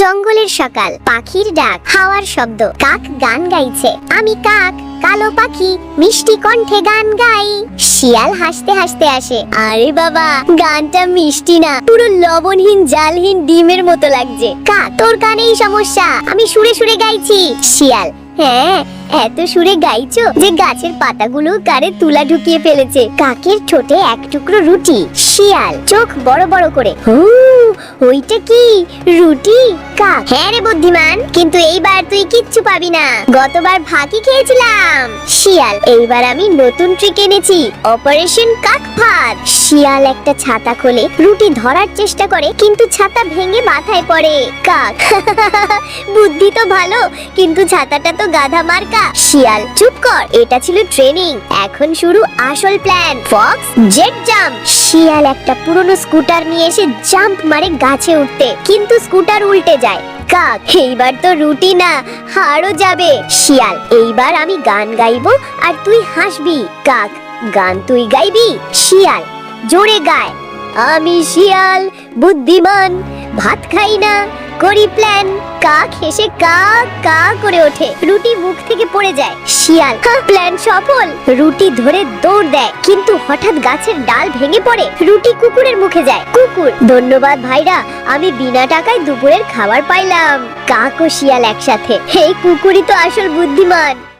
জঙ্গলের সকাল, পাখির ডাক, হাওয়ার শব্দ, কাক গান গাইছে। আমি কাক, কালো পাখি, মিষ্টি কণ্ঠে গান গাই। শিয়াল হাসতে হাসতে আসে, আরে বাবা, গানটা মিষ্টি না, পুরো লবণহীন, জালহীন ডিমের মতো লাগছে। কাক, তোর কানেই সমস্যা, আমি সুরে সুরে গাইছি। শিয়াল হ্যাঁ এত সুরে গাইছো যে গাছের পাতাগুলো কারে তুলা ঢুকিয়ে ফেলেছে। কাকের ঠোঁটে এক টুকরো রুটি। শিয়াল, চোখ বড় বড় করে, হু ওইটা কি? রুটি? হ্যাঁ রে বুদ্ধিমান, কিন্তু এইবার তুই কিচ্ছু পাবি না। গতবার ফাঁকি খেয়েছিলাম। শিয়াল, এইবার আমি নতুন ট্রিক এনেছি। অপারেশন শিয়াল একটা ছাতা খোলে, রুটি ধরার চেষ্টা করে, কিন্তু ছাতা ভেঙে মাথায় পড়ে। কাক। বুদ্ধি তো ভালো, কিন্তু ছাতাটা তো গাধা মার্কা। শিয়াল, চুপ কর, এটা ছিল ট্রেনিং এখন শুরু আসল প্ল্যান ফক্স জেট জাম্প শিয়াল একটা পুরনো স্কুটার নিয়ে এসে জাম্প মারে গাছে উঠতে, কিন্তু স্কুটার উল্টে যায়। কাক, এইবার তো রুটি না হারও যাবে। শিয়াল, এইবার আমি গান গাইবো আর তুই হাসবি। কাক, গান তুই গাইবি? শিয়াল, জোরে গায়। আমি শিয়াল, বুদ্ধিমান। ভাত খাই না, করি প্ল্যান কাক হেসে কা কা করে ওঠে। রুটি মুখ থেকে পড়ে যায়। শিয়াল প্ল্যান সফল। রুটি ধরে দৌড় দেয়। কিন্তু হঠাৎ গাছের ডাল ভেঙে পড়ে। রুটি কুকুরের মুখে যায়। কুকুর, ধন্যবাদ ভাইরা, আমি বিনা টাকায় দুপুরের খাবার পাইলাম। কাক ও শিয়াল একসাথে। এই কুকুরই তো আসল বুদ্ধিমান।